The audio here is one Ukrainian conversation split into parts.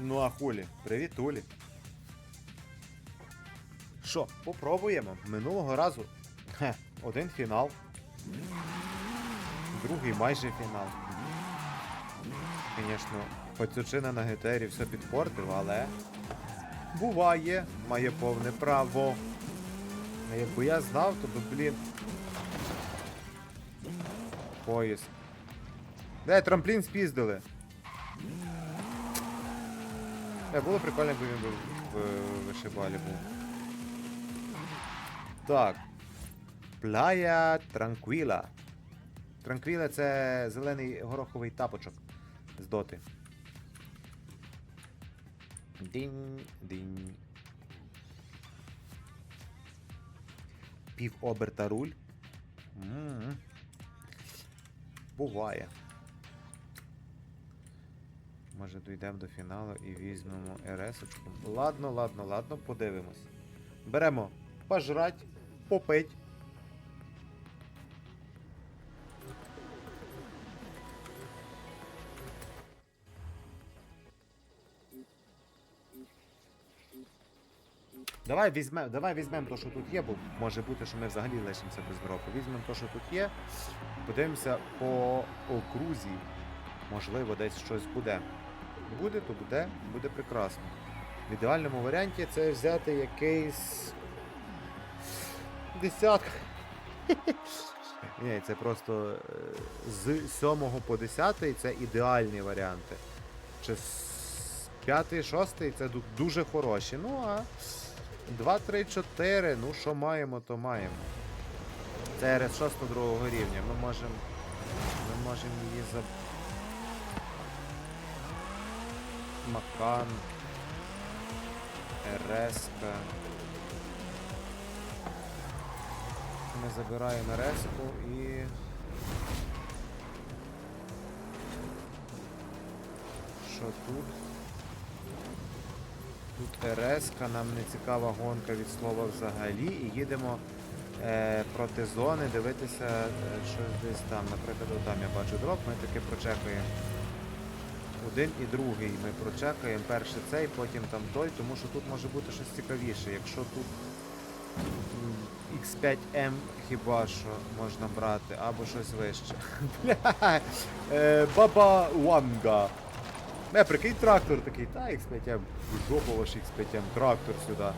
Ну а хулі, привіт, Улі. Що, попробуємо. Минулого разу. Хе, один фінал. Другий майже фінал. Звісно, пацючина на гітарі все підпортив, але. Буває, має повне право. А якби я знав, то би, блін. Поїзд. Де трамплін спіздили? Не, було прикольно, якби він був в вишибалі був. Так. Плая Транквіла. Транквіла це зелений гороховий тапочок з доти. Дінь, дінь. Пів оберта руль. М. Буває. Може дійдемо до фіналу і візьмемо РС-очку. Ладно, ладно, ладно, подивимось. Беремо пожрать, попить. Давай візьмемо, давай візьмемо то, що тут є, бо може бути, що ми взагалі лишимося без дропу. Візьмемо то, що тут є. Подивимося по окрузі. Можливо, десь щось буде. Буде, то буде, буде прекрасно. В ідеальному варіанті це взяти якийсь. Десятка. Ні, це просто е, з 7 по 10 це ідеальні варіанти. Чи з 5, 6 це дуже хороші. Ну а 2, 3, 4, ну що маємо, то маємо. Це РС 6 другого рівня. Ми можемо. Ми можемо її за. Макан. РСК. Ми забираємо РСКу і. Що тут? Тут РСК, нам не цікава гонка від слова взагалі. І їдемо е, проти зони, дивитися е, щось десь там. Наприклад, там я бачу дроп, ми таки прочекаємо. Один і другий ми прочекаємо. Перший цей, потім там той, тому що тут може бути щось цікавіше. Якщо тут X5M хіба що можна брати, або щось вище. Е, Баба Ванга. Не, прикинь трактор такий, та X5M, жопа ваш X5M, трактор сюди.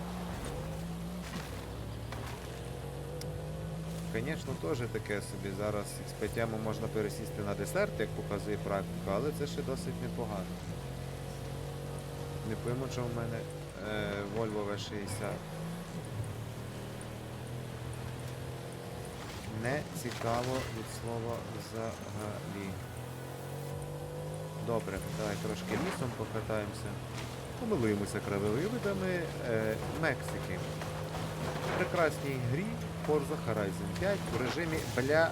Звісно, теж таке собі. Зараз X5M можна пересісти на десерт, як показує практика, але це ще досить непогано. Не пойму, чому в мене е, Volvo V60. Не цікаво від слова взагалі. Добре, давай трошки лісом покатаємося. Помилуємося краєвидами е, Мексики. Прекрасній грі Forza Horizon 5 в режимі бля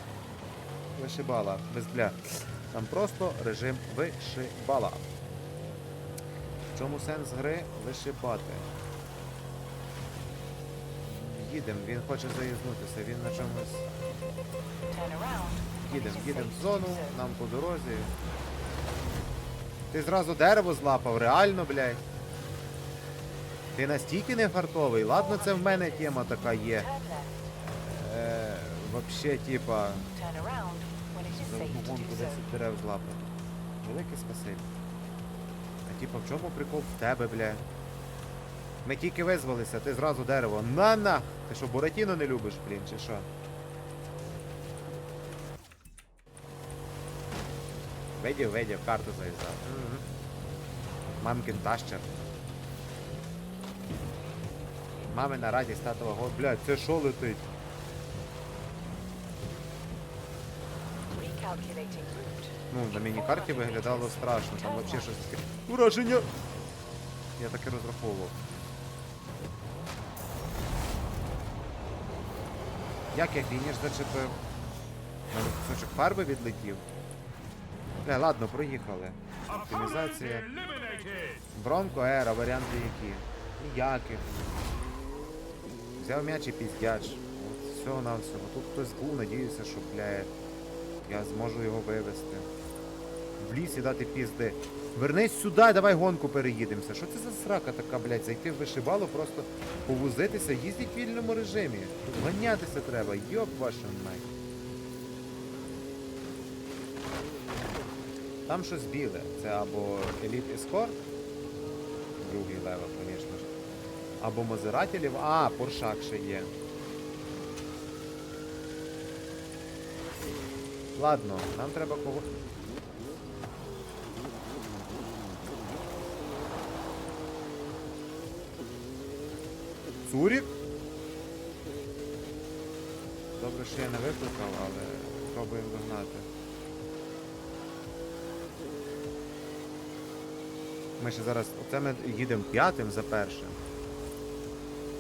вишибала. Без бля. Там просто режим вишибала. В чому сенс гри вишибати? Їдемо, він хоче заїзнутися, він на чомусь. Їдемо, їдемо в зону, нам по дорозі. Ти зразу дерево злапав, реально, блядь. Ти настільки не фартовий. Ладно, це в мене тема така є. Е, вообще, типа, за одну гонку 10 дерев злапав. Велике спасибі. А типа, в чому прикол в тебе, бля? Ми тільки визвалися, ти зразу дерево. На-на! Ти що, Буратіно не любиш, блін, чи що? Видів, видів, карту. Угу. Мамкін тащер. Мамина радість татова го. Блядь, це що летить? Ну, на міні-карті виглядало страшно, там взагалі щось таке. Ураження! Я таке розраховував. Як я фініш зачепив? У мене кусочок фарби відлетів. Не, ладно, проїхали. Оптимізація. Бронко, Ера, варіанти які? Ніяких. Взяв м'яч і піздяч. Всього на всього. Тут хтось був, надіюся, що, бля, я зможу його вивести. в лісі дати пізди. Вернись сюди, давай гонку переїдемося. Що це за срака така, блядь, зайти в вишибало, просто повозитися, їздіть в вільному режимі. Ганятися треба, йоп вашу мать. Там щось біле. Це або Elite Escort, другий левел, звісно. Або Мазератілів. А, Поршак ще є. Ладно, нам треба кого. Цурік? Добре, що я не викликав, але пробуємо догнати. Ми ще зараз. Оце ми їдемо п'ятим за першим.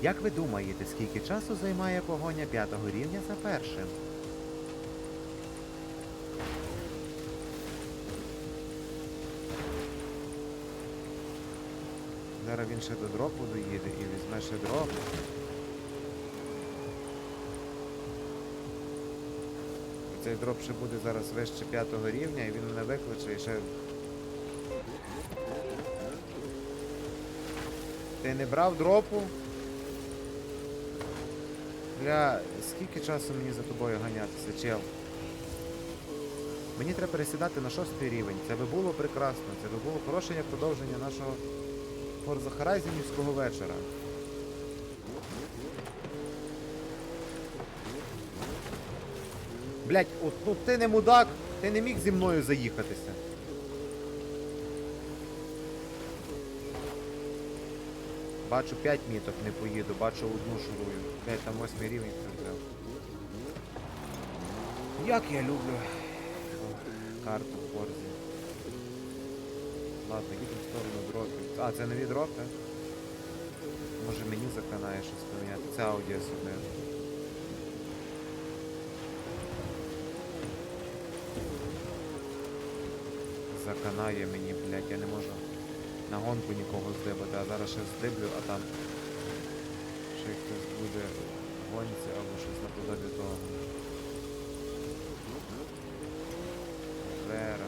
Як ви думаєте, скільки часу займає погоня п'ятого рівня за першим? Зараз він ще до дропу доїде і візьме ще дроп. Цей дроп ще буде зараз вище п'ятого рівня і він мене викличе і ще. Ти не брав дропу? Бля, скільки часу мені за тобою ганятися, чел? Мені треба пересідати на шостий рівень. Це би було прекрасно. Це би було хороше продовження нашого Форза Харайзенівського вечора. Блять, от ну ти не мудак, ти не міг зі мною заїхатися. Бачу 5 міток не поїду, бачу одну шурую. Блять, там восьмий рівень взяв. Як я люблю карту в Форзі. Ладно, їдемо в сторону дропів. А, це нові дропи? Може мені заканає щось поміняти. Це аудіо собі. Заканає мені, блядь, я не можу на гонку нікого здибати, а зараз ще здиблю, а там ще хтось буде гонці або щось наподобі того. Вера.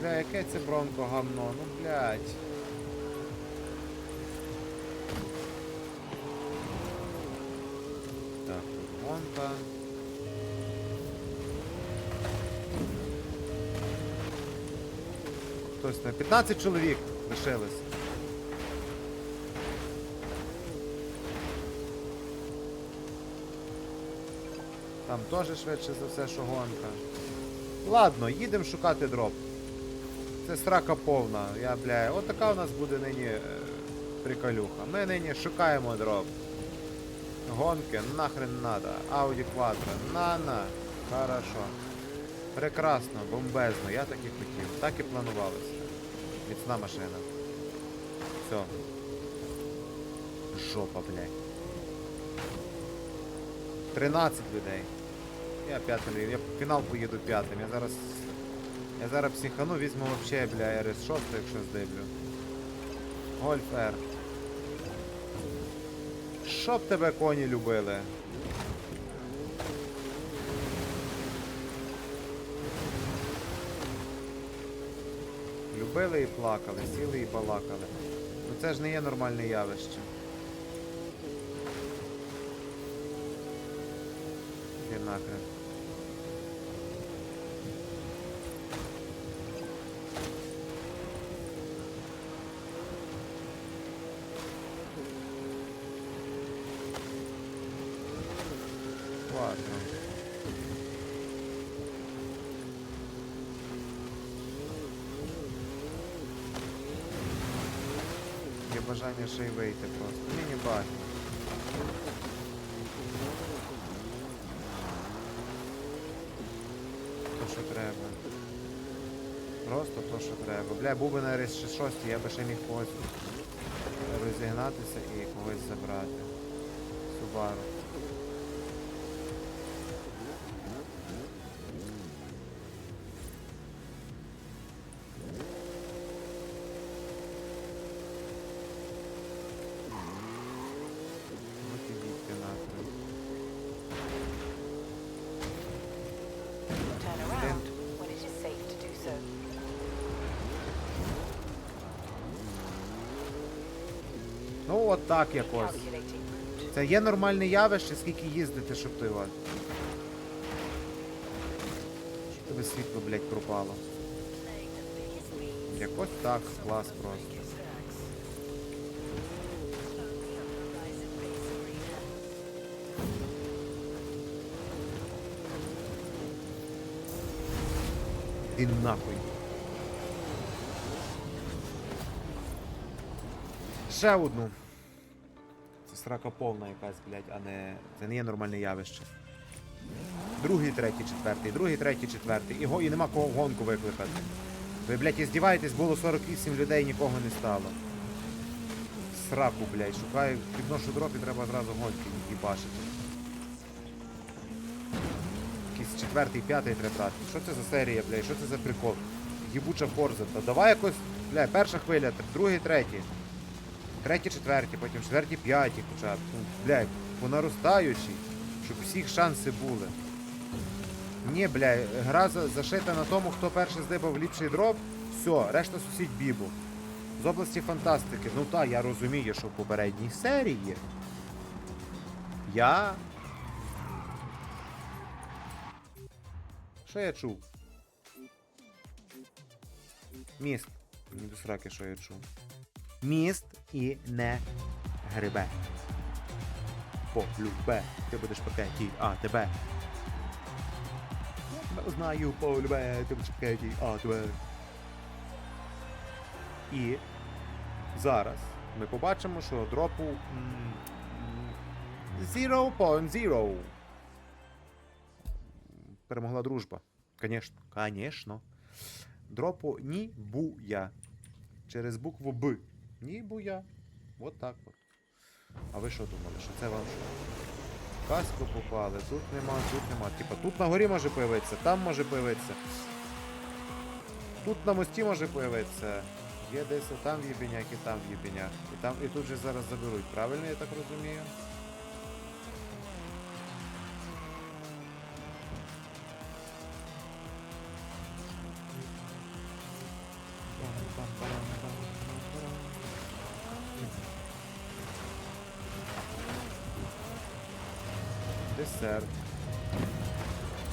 Бля, яке це бронко гамно, ну блядь. Так, тут гонка. Хтось на 15 чоловік лишилось. Там теж швидше за все, що гонка. Ладно, їдемо шукати дроп. Це срака повна. Я, бля, от така у нас буде нині е, приколюха. Ми нині шукаємо дроп. Гонки нахрен надо. Audi Quattro. На-на. Хорошо. Прекрасно, бомбезно, я так і хотів. Так і планувалося. Міцна машина. Все. Жопа, блядь. 13 людей. Я п'ятим, я в фінал поїду п'ятим. Я зараз. Я зараз психану, візьму вообще, бля, RS6, якщо здиблю. Гольф R. Щоб тебе коні любили. Любили і плакали, сіли і балакали. Ну це ж не є нормальне явище. Іди нахрен. Бажання ще й вийти просто. Мені бачу. То, що треба. Просто то, що треба. Бля, був би на рейс 6, я би ще міг когось розігнатися і когось забрати. Субару. Так якось. Це є нормальне явище, скільки їздити, щоб той от. Щоб тебе світло, блядь, пропало. Якось так, клас просто. Він нахуй. Ще одну. Срака повна якась, блядь, а не. Це не є нормальне явище. Другий, третій, четвертий, другий, третій, четвертий. І, го... і нема кого гонку викликати. Ви, блядь, і здіваєтесь, було 48 людей, нікого не стало. Сраку, блядь, шукаю, підношу дроп і треба одразу гонки їбашити. Якийсь четвертий, п'ятий треба. Що це за серія, блядь? Що це за прикол? Їбуча форза. Давай якось, блядь, перша хвиля, другий, третій. Третій, четвертій, потім четвертій, п'ятій хоча б. По наростаючій, щоб всіх шанси були. Ні, бля, гра зашита на тому, хто перший здибав ліпший дроп, все, решта сусідь бібу. З області фантастики. Ну так, я розумію, що в попередній серії. Я. Що я чув? Міст. Мені до сраки, що я чув. Міст і не грибе. Полюбе. Ти будеш пакеті, а тебе. Знаю, полюбе, ти будеш пакеті, а тебе. І зараз ми побачимо, що дропу м, м, 0.0. Перемогла дружба. Конечно, конечно. Дропу ні буя. Через букву Б. Ні буя. От так от. А ви що думали, що це вам що? Каску попали, тут нема, тут нема. Типа тут на горі може появитися, там може появитися. Тут на мості може появитися. Є десь там в і там в. І там і тут же зараз заберуть. Правильно я так розумію?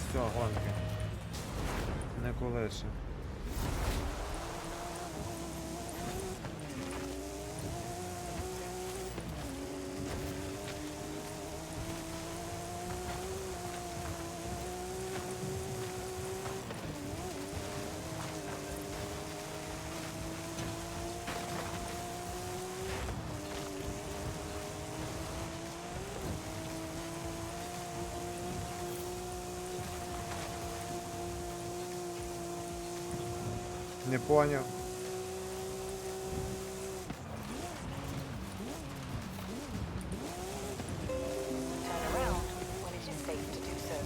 Все, гонки. Не колише. So.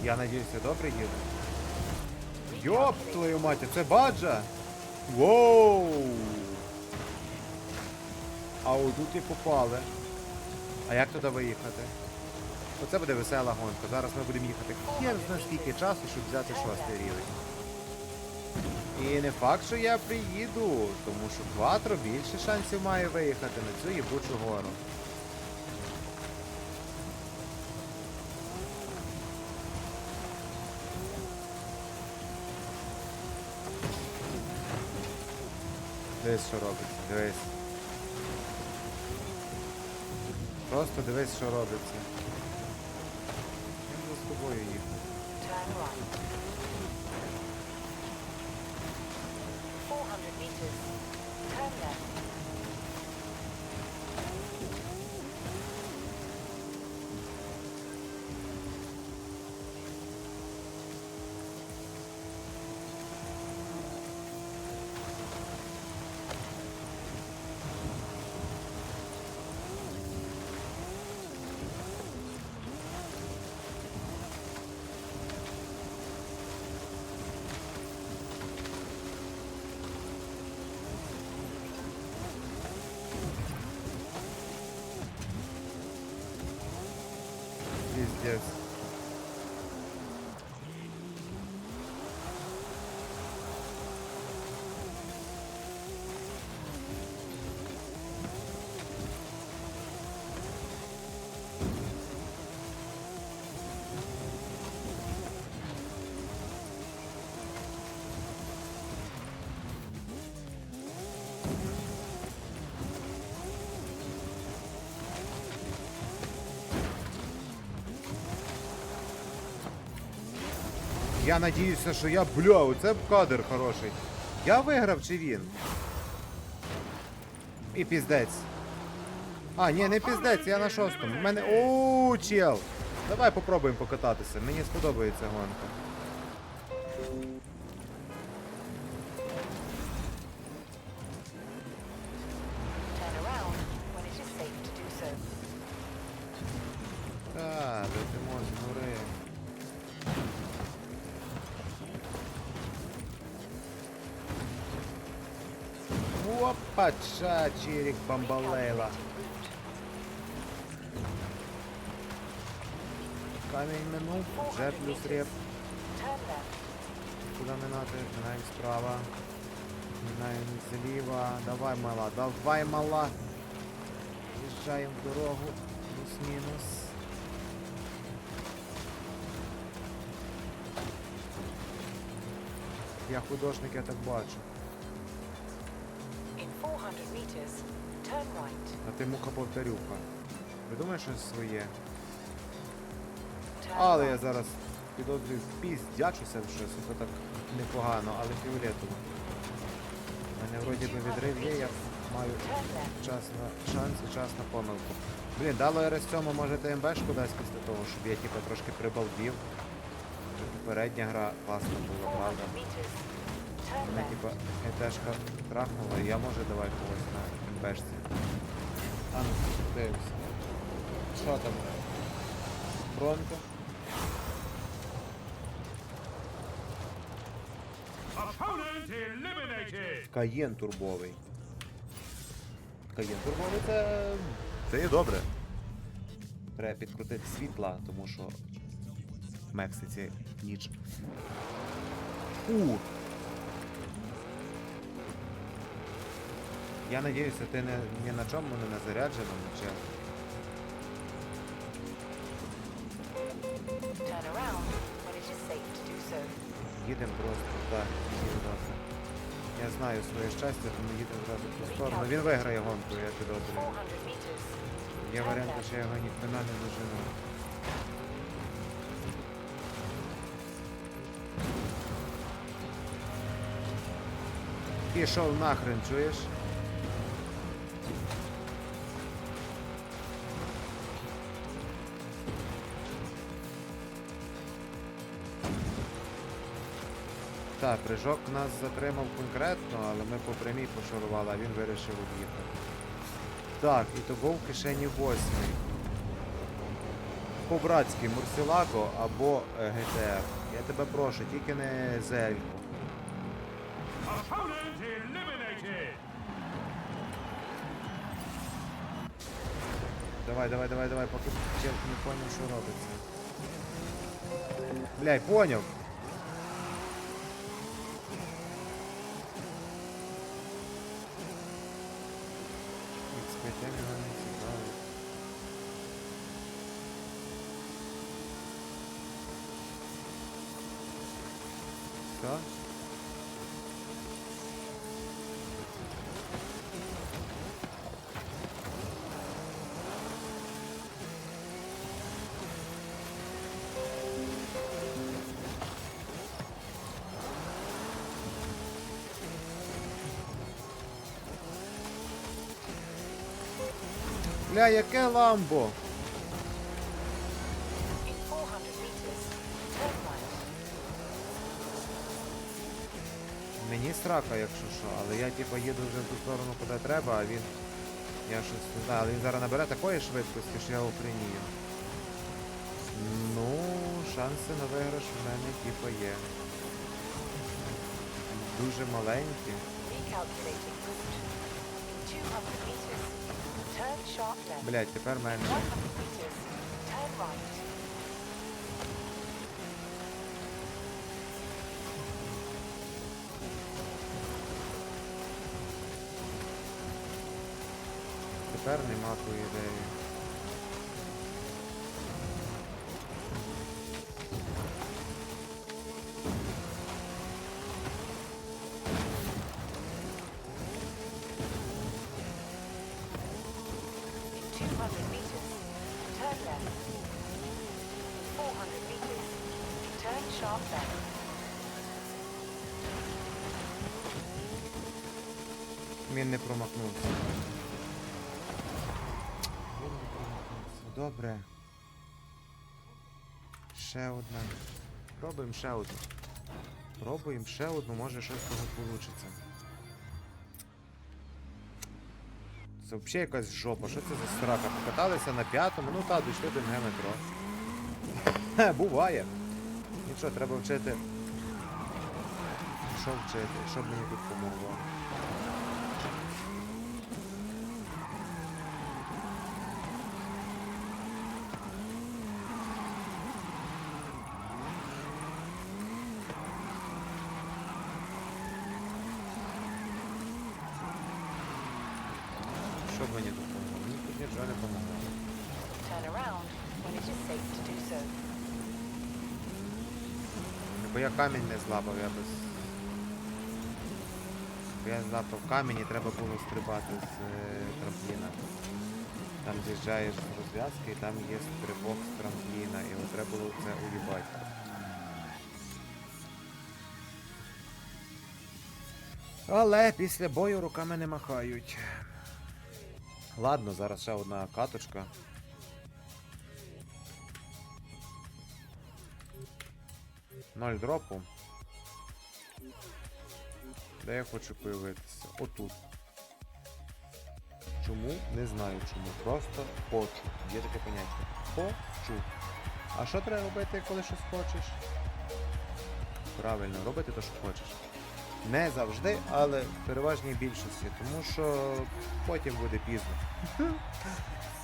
Я надіюсь, я добре їду. Йоп, твою мать, це баджа! Воу! А отут і попали. А як туди виїхати? Оце буде весела гонка. Зараз ми будемо їхати хер зна скільки часу, щоб взяти шостий рівень. І не факт, що я приїду, тому що Кватро більше шансів має виїхати на цю їбучу гору. Дивись, що робиться, дивись. Просто дивись, що робиться. Я з тобою їхати. Я надіюся, що я бля, оце кадр хороший. Я виграв чи він? І піздець. А, ні, не піздець, я на шостому. У мене. Оу, чел! Давай попробуємо покататися. Мені сподобається гонка. Чирик бамбалейла. Камінь минув, вже плюс реп. Куди минати? Минаємо справа. Минаємо зліва. Давай, мала, давай, мала. Їжджаємо в дорогу. Плюс-мінус. Я художник, я так бачу. А ти муха повторюха. Придумай щось своє. Але я зараз підозрюю, піздячуся в щось, це так непогано, але фіолетово. У мене вроді би відрив є, я маю час на шанс і час на помилку. Блін, дало РС7 може ТМБшку дасть після того, щоб я типа трошки прибалдів. Попередня гра класна була, 400 правда. Мене типа ГТшка трахнула, і я може давай когось на МБшці. А ну, дивимося. Що там? Бронко? Каєн турбовий. Каєн турбовий це. Це є добре. Треба підкрутити світла, тому що в Мексиці ніч. У! Я надіюся, ти не, ні на чому не на зарядженому, чи. Їдемо просто, так, одразу. Я знаю своє щастя, тому їдемо одразу в ту сторону. Він виграє гонку, я підозрюю. 400 meters, Є варіант, що я його ніхрена не дожену. Пішов нахрен, чуєш? Так, прыжок нас затримав конкретно, але ми по прямій пошарували, а він вирішив об'їхати. Так, і того в кишені восьмий. По-братськи, Мурсілаго або е, ГТР. Я тебе прошу, тільки не Зельку. Давай, давай, давай, давай, поки чел не поняв, що робиться. Бляй, поняв. X5 його Бля, яке ламбо? in 400 meters, turn right. Мені страха, якщо що, але я типу їду вже в ту сторону, куди треба, а він. Я щось не знаю, але він зараз набере такої швидкості, що я охренію. Ну, шанси на виграш в мене типу є. Дуже маленькі. Блять, тепер In менше. 100 meters, turn right. Тепер нема тої ідеї. 200 meters. Turn left. 400 meters. Turn sharp left. Він не промахнувся. Він не промахнувся. Добре. Ще одна. Пробуємо ще одну. Пробуємо ще одну, може щось вийде. Це взагалі якась жопа. Що це за срака? Покаталися на п'ятому, ну так, дійшли до МГ метро. Буває. Нічого, треба вчити. Що вчити? Що б мені тут помогло? Що б мені тут тут нічого не помогло. Turn around when it is safe to do so. Бо я камінь не злапав, я без. Бо я злапав камінь і треба було стрибати з е, трампліна. Там з'їжджаєш з розв'язки і там є стрибок з трампліна, і от треба було це уїбати. Але після бою руками не махають. Ладно, зараз ще одна каточка. Ноль дропу. Де я хочу появитися? Отут. Чому? Не знаю чому. Просто хочу. Є таке поняття. Хочу. А що треба робити, коли щось хочеш? Правильно, робити те, що хочеш. Не завжди, але в переважній більшості, тому що потім буде пізно.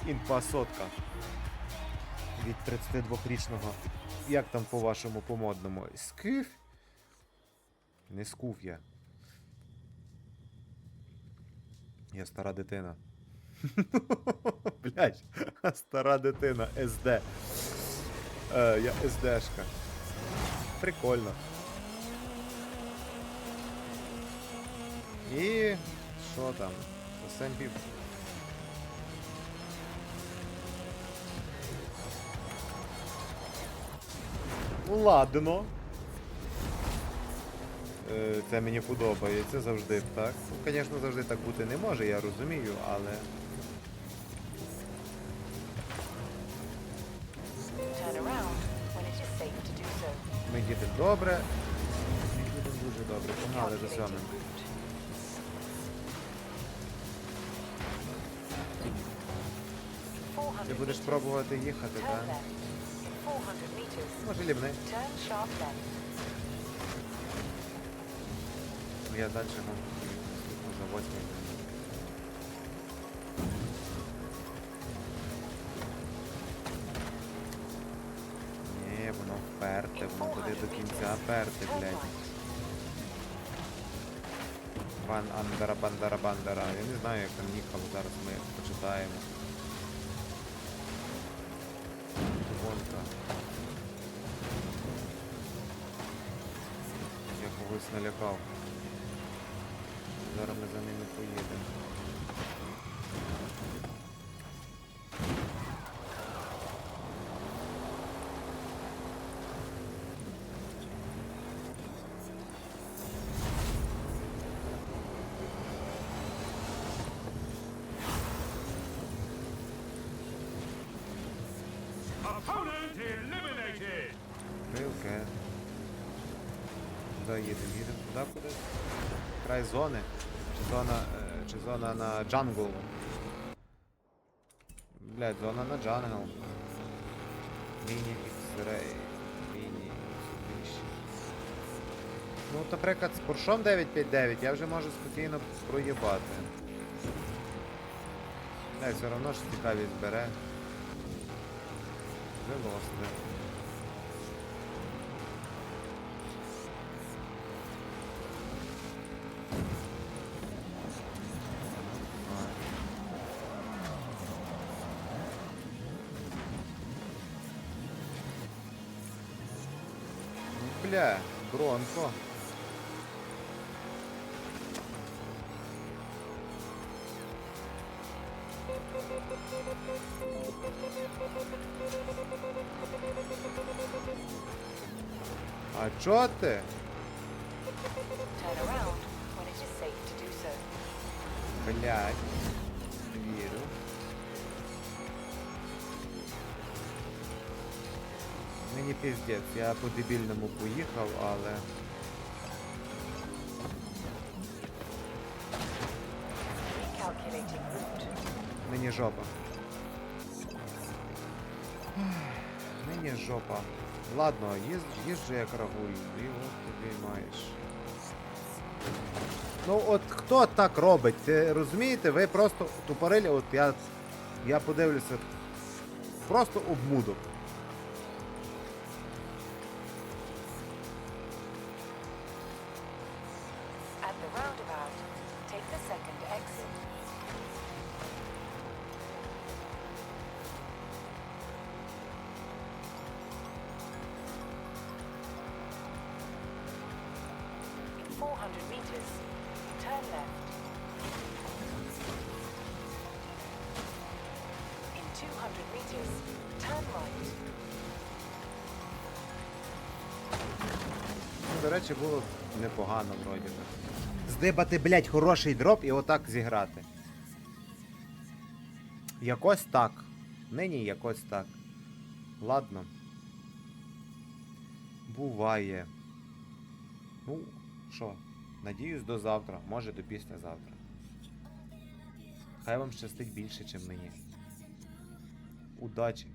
Інфа сотка. Від 32-річного. Як там по-вашому по-модному? Скиф? Не скуф я. Я стара дитина. Блять, стара дитина, СД. Е, я СДшка. Прикольно. І що там? Ну ладно. Е, Це мені подобається завжди так. Ну, звісно, завжди так бути не може, я розумію, але. Ми їдемо добре. Ми їдемо дуже добре. Погнали за Calculating Ти будеш пробувати їхати, так? left. 400. Може лівни. Я далі можу за восьмий. Ні, воно вперте, воно буде до кінця Turn блядь. right. Ван Андара Бандара Бандара. Я не знаю, як там їхало, зараз ми почитаємо. Гонка. Я когось налякав. Зараз ми за ними поїдемо. Край зони. Чи зона, е, чи зона на джангл? Блядь, зона на джангл. Міні X-Ray. Міні Mitsubishi. Ну, наприклад, з Поршом 959 я вже можу спокійно проїбати. Не, все одно ж цікавість бере. Вилосне. Do so. Блять. Вірю. Мені піздець, я по дебільному поїхав, але. Мені жопа. Мені жопа. Ладно, їжджу як рагую, і от тобі маєш. Ну от хто так робить? Розумієте, ви просто тупорилі, от я. Я подивлюся. Просто обмудок. 400 turn left. In 200 meters, turn right. До речі, було непогано вроді би. Здибати, блять, хороший дроп і отак зіграти. Якось так. Нині якось так. Ладно. Буває. Ну, що, надіюсь до завтра, може до післязавтра. Хай вам щастить більше, чим мені. Удачі!